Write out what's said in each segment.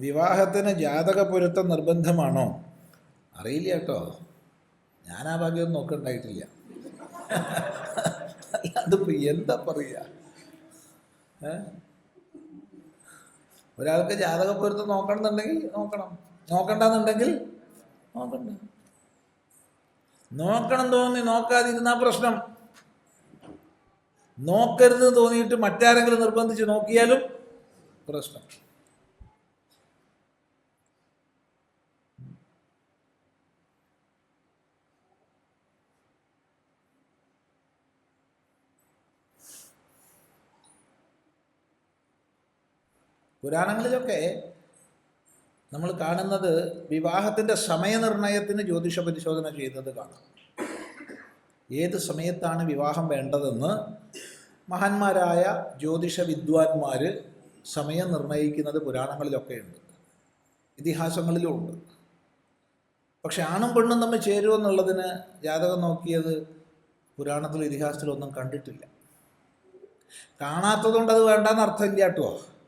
വിവാഹത്തിന് ജാതക പൊരുത്തം നിർബന്ധമാണോ? അറിയില്ല കേട്ടോ. ഞാൻ ആ ഭാഗ്യം നോക്കണ്ടായിട്ടില്ല. അതിപ്പോ എന്താ പറയുക? ഒരാൾക്ക് ജാതക പൊരുത്തം നോക്കണം എന്നുണ്ടെങ്കിൽ നോക്കണം. നോക്കണ്ടെന്നുണ്ടെങ്കിൽ നോക്കണ്ട. നോക്കണം തോന്നി നോക്കാതിരുന്നാ പ്രശ്നം. നോക്കരുത് തോന്നിയിട്ട് മറ്റാരെങ്കിലും നിർബന്ധിച്ച് നോക്കിയാലും പ്രശ്നം. പുരാണങ്ങളിലൊക്കെ നമ്മൾ കാണുന്നത് വിവാഹത്തിന്റെ സമയനിർണയത്തിന് ജ്യോതിഷ പരിശോധന ചെയ്യുന്നത് കാണാം. ഏത് സമയത്താണ് വിവാഹം വേണ്ടതെന്ന് മഹാന്മാരായ ജ്യോതിഷ വിദ്വാൻമാർ സമയം നിർണയിക്കുന്നത് പുരാണങ്ങളിലൊക്കെ ഉണ്ട്. ഇതിഹാസങ്ങളിലും ഉണ്ട്. പക്ഷെ ആണും പെണ്ണും തമ്മിൽ ചേരുമോ എന്നുള്ളതിന് ജാതകം നോക്കിയത് പുരാണത്തിലും ഇതിഹാസത്തിലും ഒന്നും കണ്ടിട്ടില്ല. കാണാത്തതുകൊണ്ട് അത് വേണ്ടെന്ന് അർത്ഥമില്ല കേട്ടോ. ഇപ്പോൾ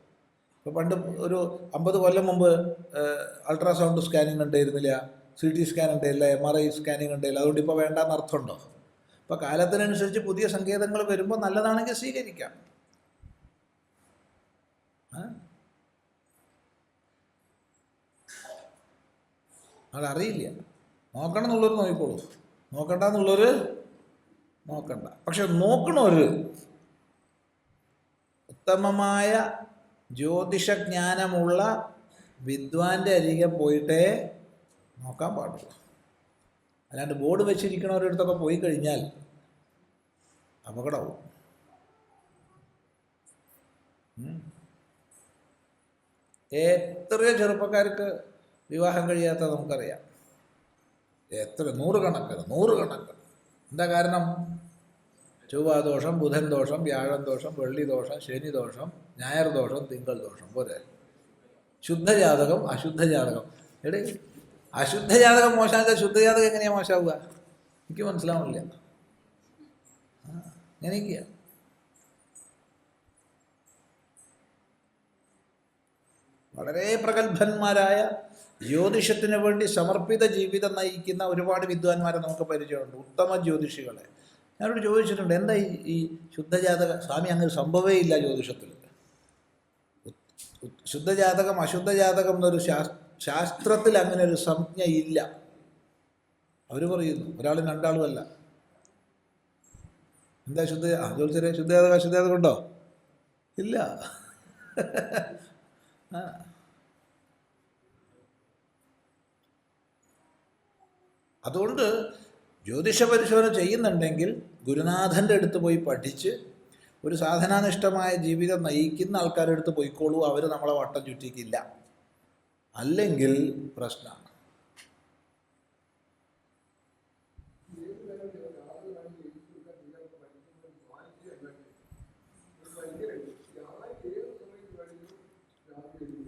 പണ്ട് ഒരു അമ്പത് കൊല്ലം മുമ്പ് അൾട്രാസൗണ്ട് സ്കാനിങ് ഉണ്ടായിരുന്നില്ല സി ടി സ്കാൻ ഉണ്ടായില്ല എം ആർ ഐ സ്കാനിങ് ഉണ്ടായില്ല അതുകൊണ്ട് ഇപ്പോൾ വേണ്ടെന്ന് അർത്ഥമുണ്ടോ? അപ്പോൾ കാലത്തിനനുസരിച്ച് പുതിയ സങ്കേതങ്ങൾ വരുമ്പോൾ നല്ലതാണെങ്കിൽ സ്വീകരിക്കാം? അതറിയില്ല നോക്കണം എന്നുള്ളവർ നോക്കിക്കോളൂ. നോക്കണ്ട എന്നുള്ളവർ നോക്കണ്ട. പക്ഷെ നോക്കണവർ ഉത്തമമായ ജ്യോതിഷജ്ഞാനമുള്ള വിദ്വാന്റെ അരികെ പോയിട്ടേ നോക്കാൻ പാടുള്ളൂ. അല്ലാണ്ട് ബോർഡ് വെച്ചിരിക്കണവരടുത്തൊക്കെ പോയി കഴിഞ്ഞാൽ അപകടമാവും. എത്ര എത്രയോ ചെറുപ്പക്കാർക്ക് വിവാഹം കഴിയാത്ത നമുക്കറിയാം. എത്ര? നൂറുകണക്കിന് നൂറുകണക്കിന്. എന്താ കാരണം? ചൊവ്വാദോഷം ബുധൻ ദോഷം വ്യാഴം ദോഷം വെള്ളി ദോഷം ശനി ദോഷം ഞായർ ദോഷം തിങ്കൾ ദോഷം പോരെ. ശുദ്ധജാതകം അശുദ്ധജാതകം. എടേ അശുദ്ധജാതകം മോശമാച്ചാൽ ശുദ്ധജാതകം എങ്ങനെയാണ് മോശമാവുക? എനിക്ക് മനസ്സിലാവുന്നില്ല അങ്ങനെയൊക്കെയാ വളരെ പ്രഗത്ഭന്മാരായ ജ്യോതിഷത്തിന് വേണ്ടി സമർപ്പിത ജീവിതം നയിക്കുന്ന ഒരുപാട് വിദ്വാൻമാരെ നമുക്ക് പരിചയമുണ്ട്. ഉത്തമ ജ്യോതിഷികളെ. ഞാനോട് ചോദിച്ചിട്ടുണ്ട് എന്താ ഈ ഈ ശുദ്ധജാതക സ്വാമി അങ്ങനെ സംഭവമേ ഇല്ല ജ്യോതിഷത്തിൽ. ശുദ്ധജാതകം അശുദ്ധജാതകം എന്നൊരു ശാസ് ശാസ്ത്രത്തിൽ അങ്ങനെ ഒരു സംജ്ഞ ഇല്ല. അവർ പറയുന്നു ഒരാളും രണ്ടാളും അല്ല. എന്താ ശുദ്ധ ജ്യോതിഷരെ ശുദ്ധജാതക അശുദ്ധജാതകം ഉണ്ടോ? ഇല്ല. അതുകൊണ്ട് ജ്യോതിഷ പരിശോധന ചെയ്യുന്നുണ്ടെങ്കിൽ ഗുരുനാഥന്റെ അടുത്ത് പോയി പഠിച്ച് ഒരു സാധനാനിഷ്ഠമായ ജീവിതം നയിക്കുന്ന ആൾക്കാരുടെ അടുത്ത് പോയിക്കോളൂ. അവർ നമ്മളെ വട്ടം ചുറ്റിക്കില്ല. അല്ലെങ്കിൽ പ്രശ്നമാണ്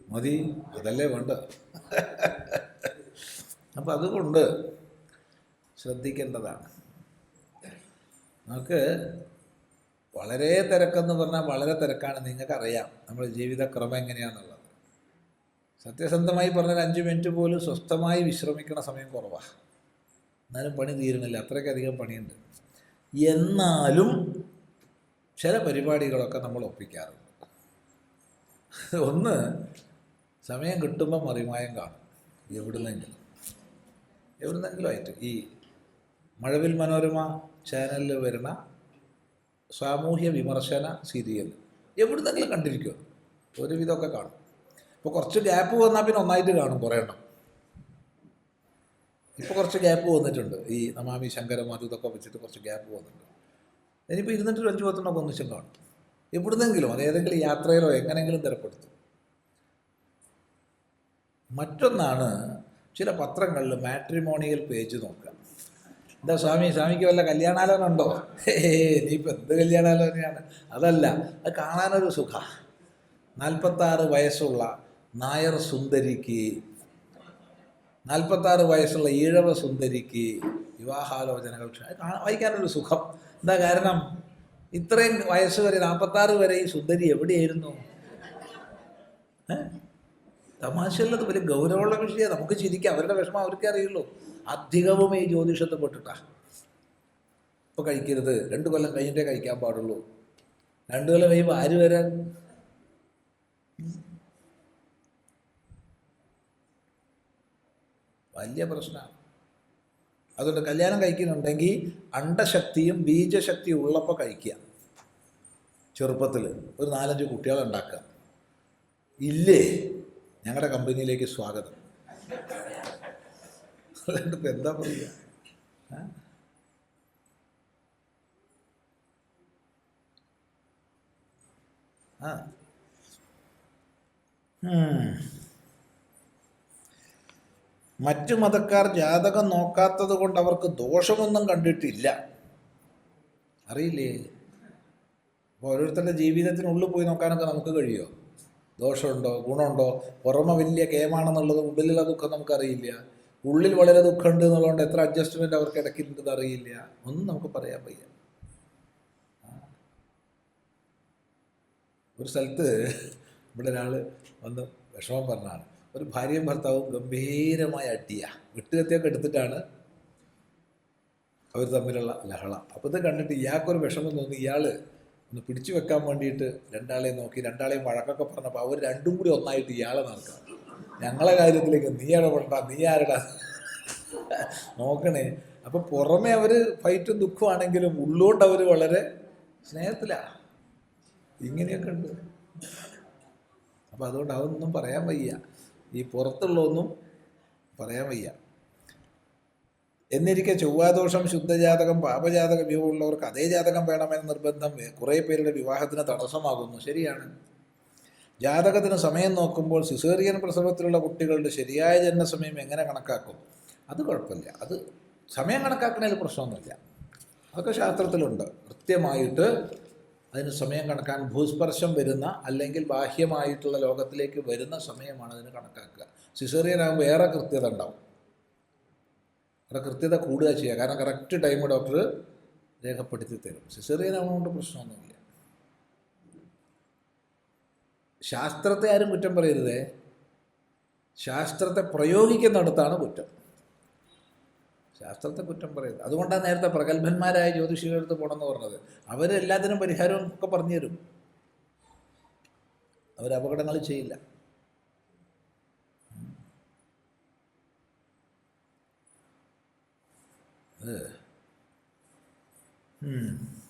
മതി അതല്ലേ വേണ്ട. അപ്പം അതുകൊണ്ട് ശ്രദ്ധിക്കേണ്ടതാണ്. നമുക്ക് വളരെ തിരക്കെന്ന് പറഞ്ഞാൽ വളരെ തിരക്കാണ്. നിങ്ങൾക്കറിയാം നമ്മുടെ ജീവിതക്രമം എങ്ങനെയാണെന്നുള്ളത്. സത്യസന്ധമായി പറഞ്ഞാൽ അഞ്ച് മിനിറ്റ് പോലും സ്വസ്ഥമായി വിശ്രമിക്കണ സമയം കുറവാണ് എന്നാലും പണി തീരുന്നില്ല. അത്രയ്ക്കധികം പണിയുണ്ട്. എന്നാലും ചില പരിപാടികളൊക്കെ നമ്മൾ ഒപ്പിക്കാറുണ്ട്. ഒന്ന് സമയം കിട്ടുമ്പോൾ മറിമായം കാണും. എവിടുന്നെങ്കിലും. എവിടുന്നെങ്കിലും ആയിട്ട്. ഈ മഴവിൽ മനോരമ ചാനലിൽ വരുന്ന സാമൂഹ്യ വിമർശന സീരിയൽ. എവിടുന്നെങ്കിലും കണ്ടിരിക്കുമോ ഒരുവിധമൊക്കെ കാണും. ഇപ്പോൾ കുറച്ച് ഗ്യാപ്പ് വന്നാൽ പിന്നെ ഒന്നായിട്ട് കാണും കുറേ എണ്ണം. ഇപ്പോൾ കുറച്ച് ഗ്യാപ്പ് വന്നിട്ടുണ്ട്. ഈ നമാമി ശങ്കരമാർ ഇതൊക്കെ വെച്ചിട്ട് കുറച്ച് ഗ്യാപ്പ് വന്നിട്ടുണ്ട്. ഇനിയിപ്പോൾ ഇരുന്നിട്ട് അഞ്ച് പത്തെണ്ണമൊക്കെ ഒന്നിച്ചും കാണും. എവിടുന്നെങ്കിലും അത് ഏതെങ്കിലും യാത്രയിലോ എങ്ങനെയെങ്കിലും തിരപ്പെടുത്തും. മറ്റൊന്നാണ് ചില പത്രങ്ങളിൽ മാട്രിമോണിയൽ പേജ് നോക്കുക. എന്താ സ്വാമി സ്വാമിക്ക് വല്ല കല്യാണാലോചന ഉണ്ടോ? ഏ ഇനിയിപ്പോൾ എന്ത് കല്യാണാലോചനയാണ്? അതല്ല അത് കാണാനൊരു സുഖ. നാൽപ്പത്താറ് വയസ്സുള്ള നായർ സുന്ദരിക്ക് നാൽപ്പത്താറ് വയസ്സുള്ള ഈഴവ സുന്ദരിക്ക് വിവാഹാലോചനകൾ വായിക്കാനൊരു സുഖം. എന്താ കാരണം? ഇത്രയും വയസ്സ് വരെ നാൽപ്പത്താറ് വരെ ഈ സുന്ദരി എവിടെയായിരുന്നു? ഏ? തമാശയുള്ളത് വലിയ ഗൗരവമുള്ള വിഷയമാണ് നമുക്ക് ചിരിക്കാം. അവരുടെ വിഷമം അവർക്കേ അറിയുള്ളൂ. അധികവും ഈ ജ്യോതിഷത്തെ പെട്ടിട്ടാ. ഇപ്പൊ കഴിക്കരുത്. രണ്ടു കൊല്ലം കഴിഞ്ഞിട്ടേ കഴിക്കാൻ പാടുള്ളൂ. രണ്ടു കൊല്ലം കഴിയുമ്പോൾ ആര് വരാൻ? വലിയ പ്രശ്നമാണ് അതുകൊണ്ട് കല്യാണം കഴിക്കുന്നുണ്ടെങ്കിൽ അണ്ടശക്തിയും ബീജശക്തിയും ഉള്ളപ്പോൾ കഴിക്കുക ചെറുപ്പത്തിൽ ഒരു നാലഞ്ച് കുട്ടികളെ ഉണ്ടാക്കുക ഇല്ലേ? ഞങ്ങളുടെ കമ്പനിയിലേക്ക് സ്വാഗതം. അല്ലാണ്ട് ഇപ്പം എന്താ പറയുക മറ്റു മതക്കാർ ജാതകം നോക്കാത്തത് കൊണ്ട് അവർക്ക് ദോഷമൊന്നും കണ്ടിട്ടില്ല. അറിയില്ലേ? അപ്പോൾ ഓരോരുത്തരുടെ ജീവിതത്തിനുള്ളിൽ പോയി നോക്കാനൊക്കെ നമുക്ക് കഴിയുമോ ദോഷമുണ്ടോ? ഗുണമുണ്ടോ? പുറമെ വലിയ കേമാണെന്നുള്ളത് ഉള്ളിലുള്ള ദുഃഖം നമുക്കറിയില്ല. ഉള്ളിൽ വളരെ ദുഃഖമുണ്ട് എന്നുള്ളതുകൊണ്ട് എത്ര അഡ്ജസ്റ്റ്മെന്റ് അവർക്ക് ഇടയ്ക്കുണ്ടെന്ന് അറിയില്ല. ഒന്നും നമുക്ക് പറയാൻ വയ്യ. ഒരു സ്ഥലത്ത് ഇവിടെ ഒരാൾ വന്ന് വിഷമം പറഞ്ഞാണ് ഒരു ഭാര്യയും ഭർത്താവും ഗംഭീരമായ അടിയ വെട്ടുകത്തിയൊക്കെ എടുത്തിട്ടാണ് അവർ തമ്മിലുള്ള ലഹള. അപ്പോൾ ഇത് കണ്ടിട്ട് ഇയാൾക്കൊരു വിഷമം തോന്നി. ഇയാൾ ഒന്ന് പിടിച്ചു വെക്കാൻ വേണ്ടിയിട്ട് രണ്ടാളെയും നോക്കി രണ്ടാളെയും വഴക്കൊക്കെ പറഞ്ഞപ്പോൾ അവർ രണ്ടും കൂടി ഒന്നായിട്ട് ഇയാളെ നടക്കാം ഞങ്ങളെ കാര്യത്തിലേക്ക് നീ ഇടപെടണ്ട നീ ആരടാ? നോക്കണേ. അപ്പോൾ പുറമെ അവർ ഫൈറ്റും ദുഃഖമാണെങ്കിലും ഉള്ളുകൊണ്ട് അവർ വളരെ സ്നേഹത്തിലാണ് ഇങ്ങനെയൊക്കെ ഉണ്ട്. അപ്പോൾ അതുകൊണ്ട് അതൊന്നും പറയാൻ വയ്യ. ഈ പുറത്തുള്ളതൊന്നും പറയാൻ വയ്യ. എന്നിരിക്കെ ചൊവ്വാദോഷം ശുദ്ധജാതകം പാപജാതകം ഇവയുള്ളവർക്ക് അതേ ജാതകം വേണമെന്ന നിർബന്ധം കുറേ പേരുടെ വിവാഹത്തിന് തടസ്സമാകുന്നു. ശരിയാണ്. ജാതകത്തിന് സമയം നോക്കുമ്പോൾ സിസേറിയൻ പ്രസവത്തിലുള്ള കുട്ടികളുടെ ശരിയായ ജനനസമയം എങ്ങനെ കണക്കാക്കും? അത് കുഴപ്പമില്ല. അത് സമയം കണക്കാക്കുന്നതിൽ പ്രശ്നമൊന്നുമില്ല. അതൊക്കെ ശാസ്ത്രത്തിലുണ്ട്. കൃത്യമായിട്ട് അതിന് സമയം കണക്കാൻ ഭൂസ്പർശം വരുന്ന അല്ലെങ്കിൽ ബാഹ്യമായിട്ടുള്ള ലോകത്തിലേക്ക് വരുന്ന സമയമാണ് അതിന് കണക്കാക്കുക. സിസേറിയൻ ആകുമ്പോൾ ഏറെ കൃത്യത ഉണ്ടാവും. അവിടെ കൃത്യത കൂടുക ചെയ്യുക. കാരണം കറക്റ്റ് ടൈം ഡോക്ടർ രേഖപ്പെടുത്തി തരും. സിസേറിയൻ ആവുന്നതുകൊണ്ട് പ്രശ്നമൊന്നുമില്ല. ശാസ്ത്രത്തെ ആരും കുറ്റം പറയരുതേ. ശാസ്ത്രത്തെ പ്രയോഗിക്കുന്നിടത്താണ് കുറ്റം. ശാസ്ത്രത്തെ കുറ്റം പറയരുത്. അതുകൊണ്ടാണ് നേരത്തെ പ്രഗത്ഭന്മാരായ ജ്യോതിഷികളുടെ അടുത്ത് പോകണമെന്ന് പറഞ്ഞത്. അവർ എല്ലാത്തിനും പരിഹാരവും ഒക്കെ പറഞ്ഞു തരും. അവർ അപകടങ്ങൾ ചെയ്യില്ല.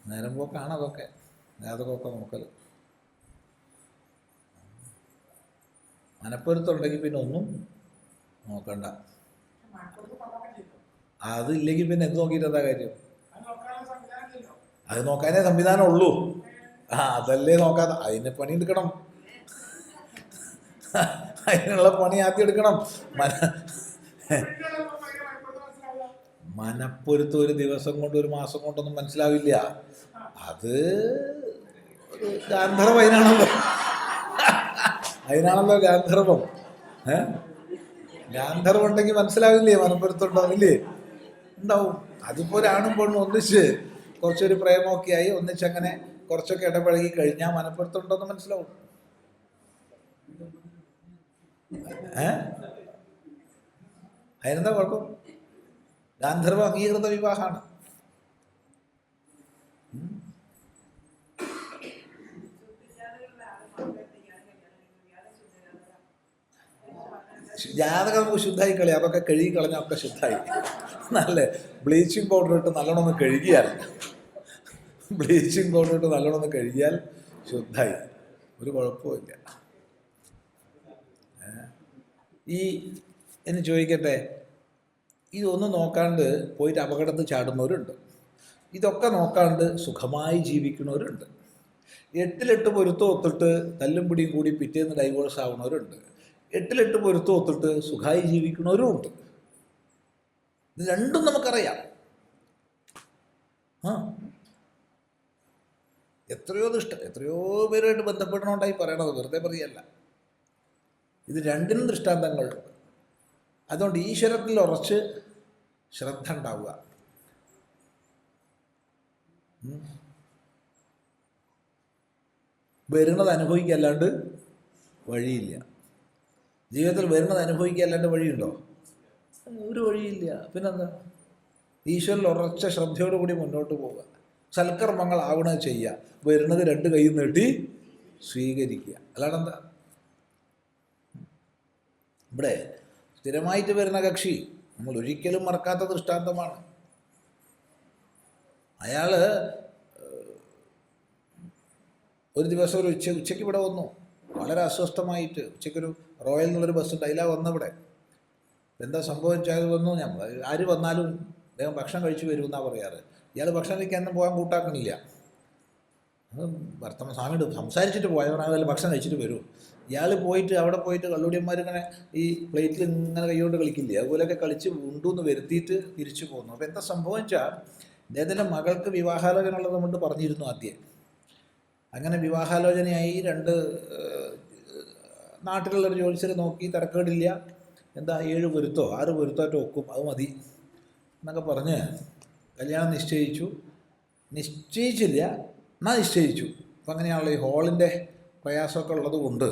നേരം പോക്കാണ് അതൊക്കെ. അതൊക്കെ നോക്കൽ മനപ്പൊരുത്തുണ്ടെങ്കിൽ പിന്നെ ഒന്നും നോക്കണ്ട. അതില്ലെങ്കിൽ പിന്നെ എന്ത് നോക്കിയിട്ട് എന്താ കാര്യം? അത് നോക്കാനേ സംവിധാനം ഉള്ളൂ ആ അതല്ലേ നോക്കാത്ത. അതിന് പണി എടുക്കണം. അതിനുള്ള പണി ആദ്യം എടുക്കണം. മന മനപ്പൊരുത്തം ഒരു ദിവസം കൊണ്ട് ഒരു മാസം കൊണ്ടൊന്നും മനസ്സിലാവില്ല. അത് ഒരു ഗാന്ധർവം അതിനാണല്ലോ ഗാന്ധർവം. ഏ? ഗാന്ധർവം ഉണ്ടെങ്കിൽ മനസ്സിലാവില്ലേ? മനപ്പൊരുത്തം ഇല്ലേ ഉണ്ടാവും. അതിപ്പോൾ ഒരാണും പെണ്ണും ഒന്നിച്ച് കുറച്ചൊരു പ്രേമമൊക്കെ ആയി ഒന്നിച്ചങ്ങനെ കുറച്ചൊക്കെ ഇടപഴകി കഴിഞ്ഞാൽ മനപ്പൊരുത്തം മനസ്സിലാവും. ഏ? അതിനെന്താ കുഴപ്പം? ഗാന്ധർവ അംഗീകൃത വിവാഹമാണ്. ജാതകം നമുക്ക് ശുദ്ധമായി കളയാം. അതൊക്കെ കഴുകി കളഞ്ഞാൽ ഒക്കെ ശുദ്ധമായി നല്ല ബ്ലീച്ചിങ് പൗഡർ ഇട്ട് നല്ലോണം കഴുകിയാൽ ബ്ലീച്ചിങ് പൗഡർ ഇട്ട് നല്ലോണം കഴുകിയാൽ ശുദ്ധമായി ഒരു കുഴപ്പമില്ല ഈ എന്ന് ചോദിക്കട്ടെ ഇതൊന്നും നോക്കാണ്ട് പോയിട്ട് അപകടത്തിൽ ചാടുന്നവരുണ്ട്. ഇതൊക്കെ നോക്കാണ്ട് സുഖമായി ജീവിക്കുന്നവരുണ്ട്. എട്ടിലെട്ട് പൊരുത്തം ഒത്തിട്ട് തല്ലും പിടിയും കൂടി പിറ്റേന്ന് ഡൈവേഴ്സ് ആവുന്നവരുണ്ട്. എട്ടിലെട്ട് പൊരുത്തം ഒത്തിട്ട് സുഖമായി ജീവിക്കുന്നവരും ഉണ്ട് ഇത് രണ്ടും നമുക്കറിയാം. ആ. എത്രയോ ദുഷ്ട എത്രയോ പേരുമായിട്ട് ബന്ധപ്പെടണോണ്ടായി പറയണത് വെറുതെ പറയല്ല. ഇത് രണ്ടിനും ദൃഷ്ടാന്തങ്ങളുണ്ട്. അതുകൊണ്ട് ഈശ്വരത്തിൽ ഉറച്ച് ശ്രദ്ധ ഉണ്ടാവുക. വരുന്നത് അനുഭവിക്കല്ലാണ്ട് വഴിയില്ല. ജീവിതത്തിൽ വരുന്നത് അനുഭവിക്കല്ലാണ്ട് വഴിയുണ്ടോ? ഒരു വഴിയില്ല. പിന്നെന്താ? ഈശ്വരൻ ഉറച്ച ശ്രദ്ധയോടുകൂടി മുന്നോട്ട് പോവുക. സൽക്കർമ്മങ്ങൾ ആവണ ചെയ്യുക. വരുന്നത് രണ്ട് കൈ നീട്ടി സ്വീകരിക്കുക. അല്ലാണ്ട് എന്താ ഇവിടെ സ്ഥിരമായിട്ട് വരുന്ന കക്ഷി നമ്മൾ ഒരിക്കലും മറക്കാത്ത ദൃഷ്ടാന്തമാണ്. അയാൾ ഒരു ദിവസം ഒരു ഉച്ച ഉച്ചയ്ക്ക് ഇവിടെ വന്നു. വളരെ അസ്വസ്ഥമായിട്ട്. ഉച്ചയ്ക്കൊരു റോയൽ എന്നുള്ളൊരു ബസ് ഉണ്ട് അതിലാണ് വന്നവിടെ. എന്താ സംഭവിച്ചാൽ വന്നു. നമ്മൾ ആര് വന്നാലും അദ്ദേഹം ഭക്ഷണം കഴിച്ച് വരുമെന്നാണ് പറയാറ്. ഇയാൾ ഭക്ഷണം കഴിക്കാനൊന്നും പോകാൻ കൂട്ടാക്കണില്ല. ഭർത്തമ സ്വാമിയോട് സംസാരിച്ചിട്ട് പോയവനാകെ ഭക്ഷണം കഴിച്ചിട്ട് വരും. ഇയാൾ പോയിട്ട് അവിടെ പോയിട്ട് കള്ളുടിയന്മാർ ഇങ്ങനെ ഈ പ്ലേറ്റിൽ ഇങ്ങനെ കൈകൊണ്ട് കളിക്കില്ലേ? അതുപോലെയൊക്കെ കളിച്ച് ഉണ്ടെന്ന് വരുത്തിയിട്ട് തിരിച്ചു പോകുന്നു അപ്പോൾ എന്താ സംഭവം വെച്ചാൽ ഇദ്ദേഹത്തിന്റെ മകൾക്ക് വിവാഹാലോചന ഉള്ളത് കൊണ്ട് പറഞ്ഞിരുന്നു ആദ്യം. അങ്ങനെ വിവാഹാലോചനയായി രണ്ട് നാട്ടിലുള്ളൊരു ജോലിസർ നോക്കി തിരക്കേടില്ല. എന്താ ഏഴ് പൊരുത്തോ? ആറ് പൊരുത്തോറ്റോ ഒക്കും. അത് മതി. എന്നൊക്കെ പറഞ്ഞ് കല്യാണം നിശ്ചയിച്ചു. നിശ്ചയിച്ചില്ല. എന്നാൽ നിശ്ചയിച്ചു? അപ്പം അങ്ങനെയാണല്ലോ ഈ ഹോളിന്റെ പ്രയാസമൊക്കെ ഉള്ളത് കൊണ്ട്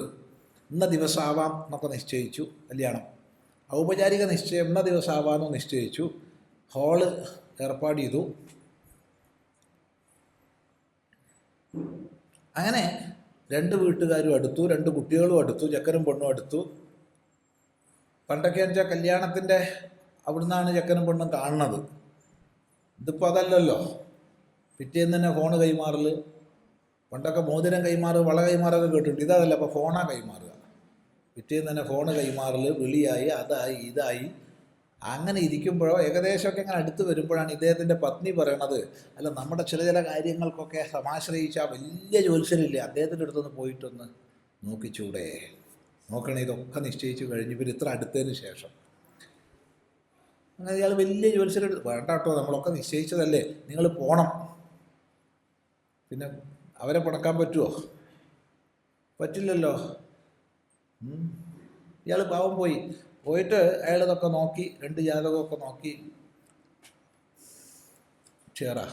ഇന്ന ദിവസമാവാം എന്നൊക്കെ നിശ്ചയിച്ചു കല്യാണം. ഔപചാരിക നിശ്ചയം ഇന്ന ദിവസമാവാമെന്ന് നിശ്ചയിച്ചു. ഹോൾ ഏർപ്പാട് ചെയ്തു. അങ്ങനെ രണ്ട് വീട്ടുകാരും അടുത്തു രണ്ട് കുട്ടികളും അടുത്തു ചെക്കനും പെണ്ണും അടുത്തു. പണ്ടൊക്കെ വെച്ചാൽ കല്യാണത്തിന്റെ അവിടുന്നാണ് ചെക്കനും പെണ്ണും കാണുന്നത്. ഇതിപ്പോൾ അതല്ലല്ലോ. പിറ്റേന്ന് തന്നെ ഫോണ് കൈമാറൽ പണ്ടൊക്കെ മോതിരം കൈമാറുക വള കൈമാറൊക്കെ കേട്ടിട്ടുണ്ട്. ഇതല്ല അപ്പോൾ ഫോണാണ് കൈമാറുക. പിറ്റേന്ന് തന്നെ ഫോണ് കൈമാറൽ വിളിയായി അതായി ഇതായി. അങ്ങനെ ഇരിക്കുമ്പോഴോ ഏകദേശമൊക്കെ ഇങ്ങനെ അടുത്ത് വരുമ്പോഴാണ് ഇദ്ദേഹത്തിന്റെ പത്നി പറയണത് അല്ല നമ്മുടെ ചില ചില കാര്യങ്ങൾക്കൊക്കെ സമാശ്രയിച്ച വലിയ ജ്യോത്സ്യരില്ലേ അദ്ദേഹത്തിന്റെ അടുത്തൊന്ന് പോയിട്ടൊന്ന് നോക്കിച്ചൂടെ? നോക്കണേ ഇതൊക്കെ നിശ്ചയിച്ചു കഴിഞ്ഞ് ഇവർ ഇത്ര അടുത്തതിന് ശേഷം. അങ്ങനെ ഇയാൾ വലിയ ജ്യോത്സ്യരെടുത്ത് വേണ്ട കേട്ടോ നമ്മളൊക്കെ നിശ്ചയിച്ചതല്ലേ നിങ്ങൾ പോണം. പിന്നെ അവരെ പണക്കാൻ പറ്റുമോ പറ്റില്ലല്ലോ. ഇയാൾ പാവം പോയി. പോയിട്ട് അയാൾ ഇതൊക്കെ നോക്കി രണ്ട് ജാതകമൊക്കെ നോക്കി. ചേറാ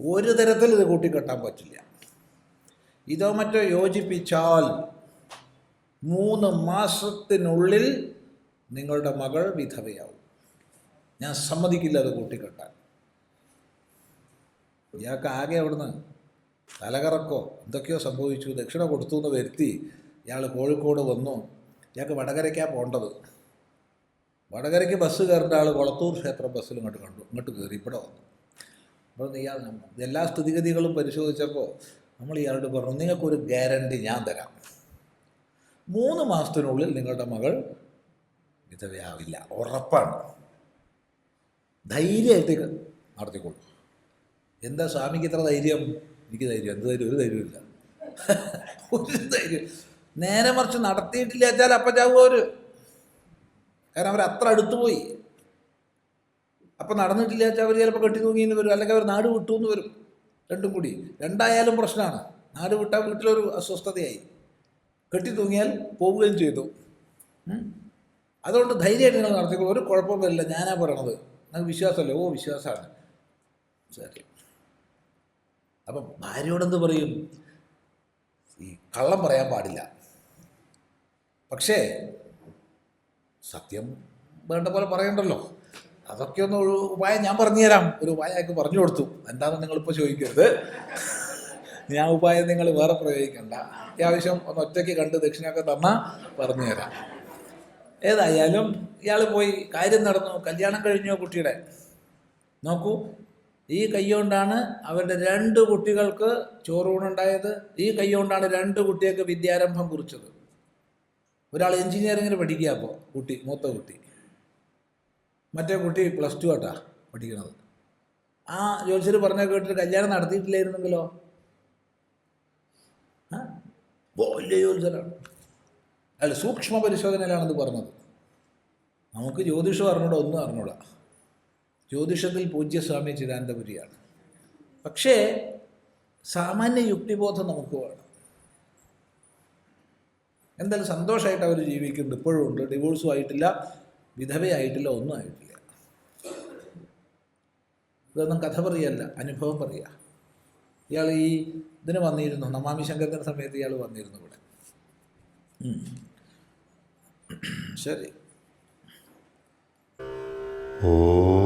ഒരു തരത്തിൽ ഇത് കൂട്ടിക്കെട്ടാൻ പറ്റില്ല. ഇതോ മറ്റോ യോജിപ്പിച്ചാൽ മൂന്ന് മാസത്തിനുള്ളിൽ നിങ്ങളുടെ മകൾ വിധവയാവും. ഞാൻ സമ്മതിക്കില്ല അത് കൂട്ടിക്കെട്ടാൻ. ഇയാൾക്ക് ആകെ അവിടുന്ന് തലകറക്കോ എന്തൊക്കെയോ സംഭവിച്ചു ദക്ഷിണ കൊടുത്തു എന്ന് വരുത്തി. ഇയാൾ കോഴിക്കോട് വന്നു. ഇയാൾക്ക് വടകരയ്ക്കാണ് പോകേണ്ടത് വടകരയ്ക്ക് ബസ് കയറേണ്ട ആൾ കൊളത്തൂർ ക്ഷേത്രം ബസ്സിൽ ഇങ്ങോട്ട് കണ്ടു ഇങ്ങോട്ട് കയറി ഇവിടെ വന്നു. അപ്പോൾ ഇയാൾ എല്ലാ സ്ഥിതിഗതികളും പരിശോധിച്ചപ്പോൾ നമ്മൾ ഇയാളോട് പറഞ്ഞു നിങ്ങൾക്കൊരു ഗ്യാരണ്ടി ഞാൻ തരാം. മൂന്ന് മാസത്തിനുള്ളിൽ നിങ്ങളുടെ മകൾ വിധവയാവില്ല. ഉറപ്പാണ്. ധൈര്യമായിട്ട് നടത്തിക്കൊള്ളു. എന്താ സ്വാമിക്ക് ഇത്ര ധൈര്യം? എനിക്ക് ധൈര്യം എന്ത് ധൈര്യം? ഒരു ധൈര്യമില്ല ഒരു ധൈര്യം. നേരെ മറിച്ച് നടത്തിയിട്ടില്ല വെച്ചാൽ അപ്പം അവർ കാരണം അവർ അത്ര അടുത്ത് പോയി. അപ്പം നടന്നിട്ടില്ല അവർ ചിലപ്പോൾ കെട്ടി തൂങ്ങിയെന്ന് വരും. അല്ലെങ്കിൽ അവർ നാട് വിട്ടു എന്ന് വരും. രണ്ടും കൂടി. രണ്ടായാലും പ്രശ്നമാണ്. നാട് വിട്ടാൽ വീട്ടിലൊരു അസ്വസ്ഥതയായി. കെട്ടി തൂങ്ങിയാൽ പോവുകയും ചെയ്തു. അതുകൊണ്ട് ധൈര്യമായിട്ട് നിങ്ങൾ നടത്തിക്കോളൂ. ഒരു കുഴപ്പം വരില്ല ഞാനാ പറയണത്. നിങ്ങൾക്ക് വിശ്വാസമല്ലേ? ഓ വിശ്വാസമാണ്. ശരി. അപ്പം ഭാര്യയോടെന്ത് പറയും? ഈ കള്ളം പറയാൻ പാടില്ല. പക്ഷേ സത്യം വേണ്ട പോലെ പറയണ്ടല്ലോ. അതൊക്കെ ഒന്ന് ഒരു ഉപായം ഞാൻ പറഞ്ഞുതരാം ഒരു ഉപായം അയാൾക്ക് പറഞ്ഞു കൊടുത്തു. എന്താണെന്ന് നിങ്ങളിപ്പോൾ ചോദിക്കരുത്. ഞാൻ ഉപായം നിങ്ങൾ വേറെ പ്രയോഗിക്കണ്ട. അത്യാവശ്യം ഒന്ന് ഒറ്റയ്ക്ക് കണ്ട് ദക്ഷിണയൊക്കെ തന്നാൽ പറഞ്ഞുതരാം ഏതായാലും ഇയാൾ പോയി കാര്യം നടന്നു. കല്യാണം കഴിഞ്ഞു കുട്ടിയുടെ. നോക്കൂ ഈ കൈകൊണ്ടാണ് അവരുടെ രണ്ട് കുട്ടികൾക്ക് ചോറൂണുണ്ടായത് ഈ കൈകൊണ്ടാണ് രണ്ട് കുട്ടികൾക്ക് വിദ്യാരംഭം കുറിച്ചത്. ഒരാൾ എൻജിനീയറിങ്ങിന് പഠിക്കുക അപ്പോൾ കുട്ടി മൂത്ത കുട്ടി. മറ്റേ കുട്ടി പ്ലസ് ടു ആട്ടാ പഠിക്കണത്. ആ ജോത്സ്യർ പറഞ്ഞ കേട്ടിട്ട് കല്യാണം നടത്തിയിട്ടില്ലായിരുന്നെങ്കിലോ? വലിയ ജോത്സ്യരാണ്. അല്ല സൂക്ഷ്മ പരിശോധനയിലാണെന്ന് പറഞ്ഞത്. നമുക്ക് ജ്യോതിഷം അറിഞ്ഞൂടാ ഒന്നും അറിഞ്ഞൂടാ. ജ്യോതിഷത്തിൽ പൂജ്യസ്വാമി ചിദാനന്ദപുരിയാണ്. പക്ഷേ സാമാന്യ യുക്തിബോധം നമുക്ക് വേണം. എന്തായാലും സന്തോഷമായിട്ട് അവർ ജീവിക്കുന്നുണ്ട്. ഇപ്പോഴും ഉണ്ട്. ഡിവോഴ്സും ആയിട്ടില്ല. വിധവയായിട്ടില്ല ഒന്നും ആയിട്ടില്ല. ഇതൊന്നും കഥ പറയല്ല. അനുഭവം പറയുക ഇയാൾ ഈ ഇതിന് വന്നിരുന്നു. നമാമി ശങ്കരത്തിന്റെ സമയത്ത് ഇയാൾ വന്നിരുന്നു ഇവിടെ. ശരി. ഓ